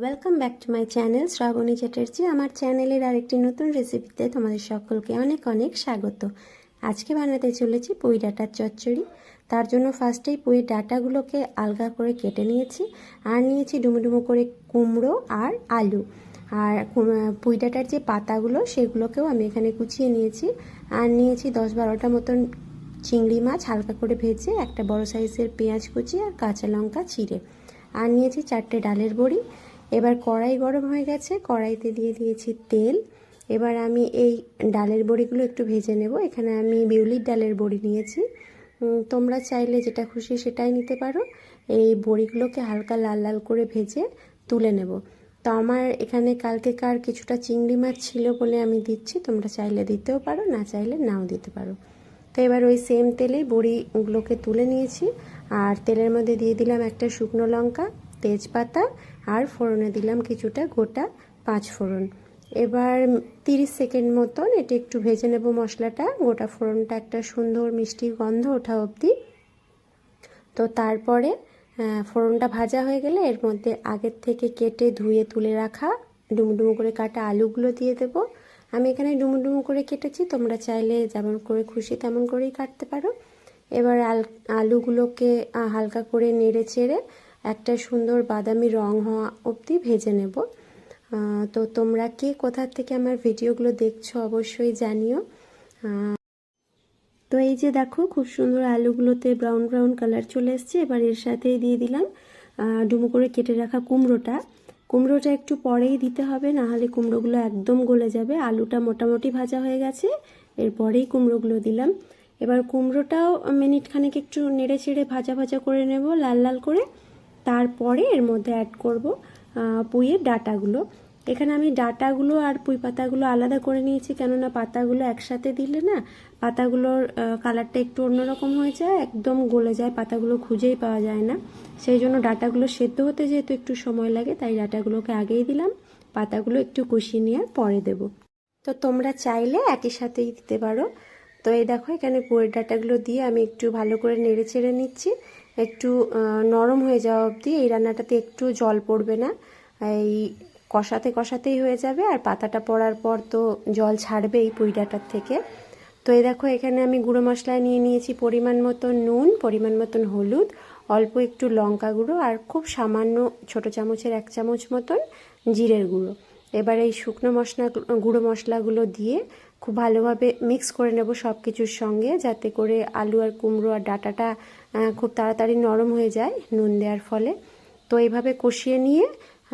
Welcome back to my channel Srabani Chatterjee আমার চ্যানেলের আরেকটি নতুন রেসিপিতে তোমাদের সকলকে অনেক অনেক স্বাগত। আজকে বানাতে চলেছি পুঁই ডাটার চচ্চড়ি। তার জন্য ফার্স্টেই পুঁই ডাটাগুলোকে আলগা করে কেটে নিয়েছি আর নিয়েছি ডুমো ডুমো করে কুমড়ো আর আলু। আর পুঁই ডাঁটার যে পাতাগুলো, সেগুলোকেও আমি এখানে কুচিয়ে নিয়েছি। আর নিয়েছি দশ বারোটা মতন চিংড়ি মাছ হালকা করে ভেজে একটা বড় সাইজের পেঁয়াজ কুচি আর কাঁচা লঙ্কা চিড়ে আর নিয়েছি চারটে ডালের বড়ি। এবার কড়াই গরম হয়ে গেছে, কড়াইতে দিয়ে দিয়েছি তেল। এবার আমি এই ডালের বড়িগুলো একটু ভেজে নেব। এখানে আমি বিউলির ডালের বড়ি নিয়েছি। তোমরা চাইলে যেটা খুশি সেটাই নিতে পারো। এই বড়িগুলোকে হালকা লাল লাল করে ভেজে তুলে নেব। তো আমার এখানে কালকেকার কিছুটা চিংড়ি মাছ ছিল বলে আমি দিচ্ছি। তোমরা চাইলে দিতেও পারো, না চাইলে নাও দিতে পারো। তো এবার ওই সেম তেলে বড়িগুলোকে তুলে নিয়েছি। আর তেলের মধ্যে দিয়ে দিলাম একটা শুকনো লঙ্কা। তেজপাতা আর ফোড়নে দিলাম কিছুটা গোটা পাঁচ ফোড়ন। এবার তিরিশ সেকেন্ড মতন এটা একটু ভেজে নেব মশলাটা। গোটা ফোড়নটা একটা সুন্দর মিষ্টি গন্ধ ওঠা অবধি। তো তারপরে ফোড়নটা ভাজা হয়ে গেলে এর মধ্যে আগের থেকে কেটে ধুয়ে তুলে রাখা ডুমো ডুমো করে কাটা আলুগুলো দিয়ে দেব। আমি এখানে ডুমো ডুমো করে কেটেছি, তোমরা চাইলে যেমন করে খুশি তেমন করেই কাটতে পারো। এবার আল, আলুগুলোকে হালকা করে নেড়ে চেড়ে একটা সুন্দর বাদামি রং হওয়া অবধি ভেজে নেব। তো তোমরা কে কোথা থেকে আমার ভিডিওগুলো দেখছ অবশ্যই জানিও। তো এই যে দেখো, খুব সুন্দর আলুগুলোতে ব্রাউন ব্রাউন কালার চলে এসছে। এবার এর সাথেই দিয়ে দিলাম ডুমো করে কেটে রাখা কুমড়োটা। কুমড়োটা একটু পরেই দিতে হবে, না হলে কুমড়োগুলো একদম গলে যাবে। আলুটা মোটামুটি ভাজা হয়ে গেছে, এরপরেই কুমড়োগুলো দিলাম। এবার কুমড়োটাও মিনিট খানেক একটু নেড়ে চেড়ে ভাজা ভাজা করে নেব, লাল লাল করে। তারপরে এর মধ্যে অ্যাড করব পুঁইয়ের ডাটাগুলো। এখানে আমি ডাটাগুলো আর পুঁই পাতাগুলো আলাদা করে নিয়েছি, কেননা পাতাগুলো একসাথে দিলে না, পাতাগুলোর কালারটা একটু অন্যরকম হয়ে যায়, একদম গলে যায়, পাতাগুলো খুঁজেই পাওয়া যায় না। সেই জন্য ডাটাগুলো সেদ্ধ হতে যেহেতু একটু সময় লাগে, তাই ডাটাগুলোকে আগেই দিলাম, পাতাগুলো একটু কষিয়ে নিয়ে পরে দেব। তো তোমরা চাইলে একই সাথেই দিতে পারো। তো এই দেখো, এখানে পুয়ের ডাটাগুলো দিয়ে আমি একটু ভালো করে নেড়ে চেড়ে নিচ্ছি। একটু নরম হয়ে যাওয়া অবধি এই রান্নাটাতে একটু জল পড়বে না। এই কষাতে কষাতেই হয়ে যাবে আর পাতাটা পড়ার পর তো জল ছাড়বেই পুঁই ডাঁটার থেকে। তো এই দেখো, এখানে আমি গুঁড়ো মশলা নিয়ে নিয়েছি পরিমাণ মতো নুন, পরিমাণ মতন হলুদ, অল্প একটু লঙ্কা গুঁড়ো আর খুব সামান্য ছোট চামচের এক চামচ মতন জিরের গুঁড়ো। এবার এই শুকনো মশলা, গুঁড়ো মশলাগুলো দিয়ে খুব ভালোভাবে মিক্স করে নেব সব কিছুর সঙ্গে যাতে করে আলু আর কুমড়ো আর ডাটাটা খুব তাড়াতাড়ি নরম হয়ে যায় নুন দেওয়ার ফলে। তো এইভাবে কষিয়ে নিয়ে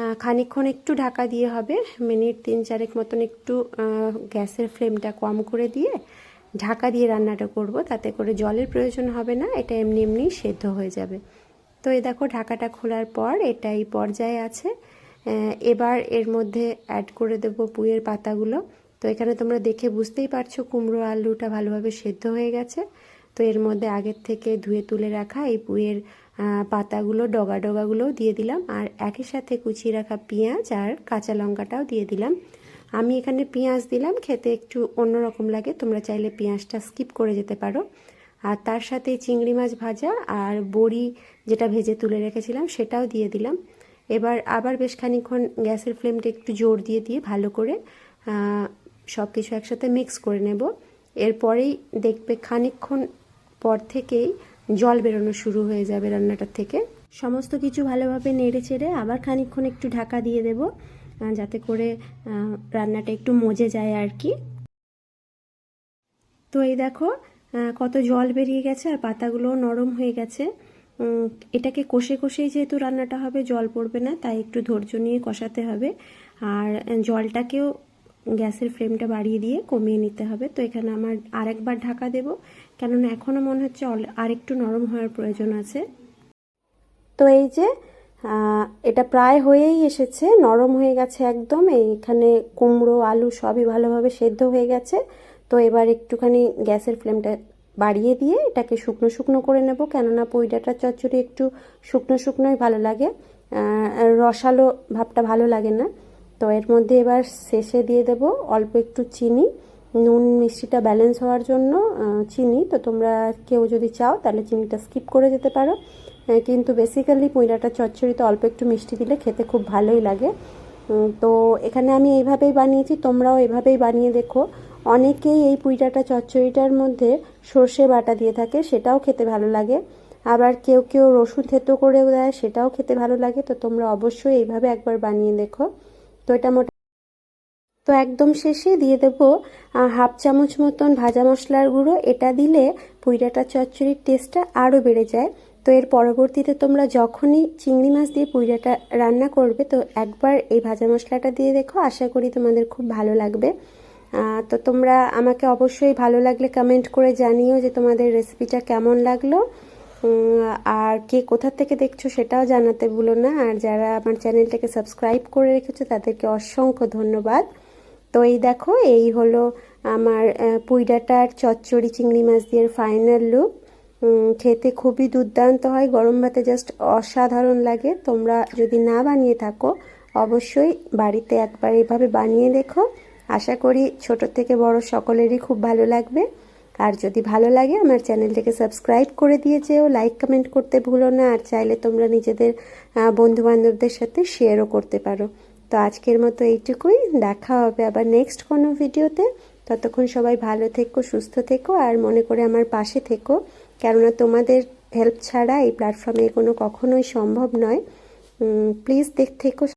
আহ, খানিকক্ষণ একটু ঢাকা দিয়ে হবে মিনিট তিন চারেক মতন একটু গ্যাসের ফ্লেমটা কম করে দিয়ে ঢাকা দিয়ে রান্নাটা করব। তাতে করে জলের প্রয়োজন হবে না এটা এমনি এমনি সেদ্ধ হয়ে যাবে। তো এ দেখো ঢাকাটা খোলার পর এটা এই পর্যায়ে আছে। এবার এর মধ্যে অ্যাড করে দেব পুঁয়ের পাতাগুলো। তো এখানে তোমরা দেখে বুঝতেই পারছ কুমড়ো আলুটা ভালোভাবে সেদ্ধ হয়ে গেছে। তো এর মধ্যে আগের থেকে ধুয়ে তুলে রাখা এই পুঁয়ের পাতাগুলো ডগা ডগাগুলোও দিয়ে দিলাম। আর একই সাথে কুচিয়ে রাখা পেঁয়াজ আর কাঁচা লঙ্কাটাও দিয়ে দিলাম। আমি এখানে পেঁয়াজ দিলাম, খেতে একটু অন্যরকম লাগে, তোমরা চাইলে পেঁয়াজটা স্কিপ করে যেতে পারো। আর তার সাথে চিংড়ি মাছ ভাজা আর বড়ি যেটা ভেজে তুলে রেখেছিলাম, সেটাও দিয়ে দিলাম। এবার আবার বেশ খানিক্ষণ গ্যাসের ফ্লেমটা একটু জোর দিয়ে দিয়ে ভালো করে সব কিছু একসাথে মিক্স করে নেব। এরপরেই দেখবে খানিকক্ষণ পর থেকেই জল বেরোনো শুরু হয়ে যাবে রান্নাটার থেকে। সমস্ত কিছু ভালোভাবে নেড়ে চেড়ে আবার খানিকক্ষণ একটু ঢাকা দিয়ে দেব যাতে করে রান্নাটা একটু মজে যায় আর কি। তো এই দেখো কত জল বেরিয়ে গেছে আর পাতাগুলো নরম হয়ে গেছে। এটাকে কষে কষেই যেহেতু রান্নাটা হবে, জল পড়বে না, তাই একটু ধৈর্য নিয়ে কষাতে হবে। আর জলটাকেও গ্যাসের ফ্লেমটা বাড়িয়ে দিয়ে কমিয়ে নিতে হবে। তো এখানে আমার আরেকবার ঢাকা দেব, কেননা এখনও মনে হচ্ছে আরেকটু নরম হওয়ার প্রয়োজন আছে। তো এই যে এটা প্রায় হয়েই এসেছে, নরম হয়ে গেছে একদম, এইখানে কুমড়ো, আলু সবই ভালোভাবে সেদ্ধ হয়ে গেছে। তো এবার একটুখানি গ্যাসের ফ্লেমটা বাড়িয়ে দিয়ে এটাকে শুকনো শুকনো করে নেব, কেননা পইডাটার চচ্চড়ি একটু শুকনো শুকনোই ভালো লাগে। রসালো ভাবটা ভালো লাগে না। তো এর মধ্যে এবার শেষে দিয়ে দেব অল্প একটু চিনি। নুন মিষ্টিটা ব্যালেন্স হওয়ার জন্য চিনি। তো তোমরা কেউ যদি চাও তাহলে চিনিটা স্কিপ করে যেতে পারো। কিন্তু বেসিক্যালি পুঁই ডাঁটার চচ্চড়িতে অল্প একটু মিষ্টি দিলে খেতে খুব ভালোই লাগে। তো এখানে আমি এইভাবেই বানিয়েছি, তোমরাও এভাবেই বানিয়ে দেখো। অনেকেই এই পুঁই ডাঁটা চচ্চড়িটার মধ্যে সর্ষে বাটা দিয়ে থাকে, সেটাও খেতে ভালো লাগে। আবার কেউ কেউ রসুন থেতো করেও দেয়, সেটাও খেতে ভালো লাগে। তো তোমরা অবশ্যই এইভাবে একবার বানিয়ে দেখো। তো এটা মোটা তো একদম শেষে দিয়ে দেব হাফ চামচ মতন ভাজা মশলার গুঁড়ো। এটা দিলে পুইডাটা চচ্চড়ির টেস্টটা আরও বেড়ে যায়। তো এর পরবর্তীতে তোমরা যখনই চিংড়ি মাছ দিয়ে পুইডাটা রান্না করবে, তো একবার এই ভাজা মশলাটা দিয়ে দেখো, আশা করি তোমাদের খুব ভালো লাগবে। তো তোমরা আমাকে অবশ্যই ভালো লাগলে কমেন্ট করে জানিও যে তোমাদের রেসিপিটা কেমন লাগল। আর কে কোথা থেকে দেখছ সেটাও জানাতে ভুলো না। আর যারা আমার চ্যানেলটাকে সাবস্ক্রাইব করে রেখেছো, তাদেরকে অসংখ্য ধন্যবাদ। তো এই দেখো, এই হলো আমার পুইডাটার চচ্চড়ি চিংড়ি মাছ দিয়ে ফাইনাল লুক। খেতে খুবই দুর্দান্ত হয়, গরম ভাতে জাস্ট অসাধারণ লাগে। তোমরা যদি না বানিয়ে থাকো, অবশ্যই বাড়িতে একবার এভাবে বানিয়ে দেখো। আশা করি ছোট থেকে বড় সকলেরই খুব ভালো লাগবে। আর যদি ভালো লাগে, আমার চ্যানেলটাকে সাবস্ক্রাইব করে দিয়ে যেও। লাইক, কমেন্ট করতে ভুলো না। আর চাইলে তোমরা নিজেদের বন্ধু বান্ধবদের সাথে শেয়ারও করতে পারো। তো আজকের মতো এইটুকুই। দেখা হবে আবার নেক্সট কোনো ভিডিওতে। ততক্ষণ সবাই ভালো থেকো, সুস্থ থেকো, আর মনে করে আমার পাশে থেকো। কেননা তোমাদের হেল্প ছাড়া এই প্ল্যাটফর্মে কোনো কখনোই সম্ভব নয়। প্লিজ দেখ, থেকো।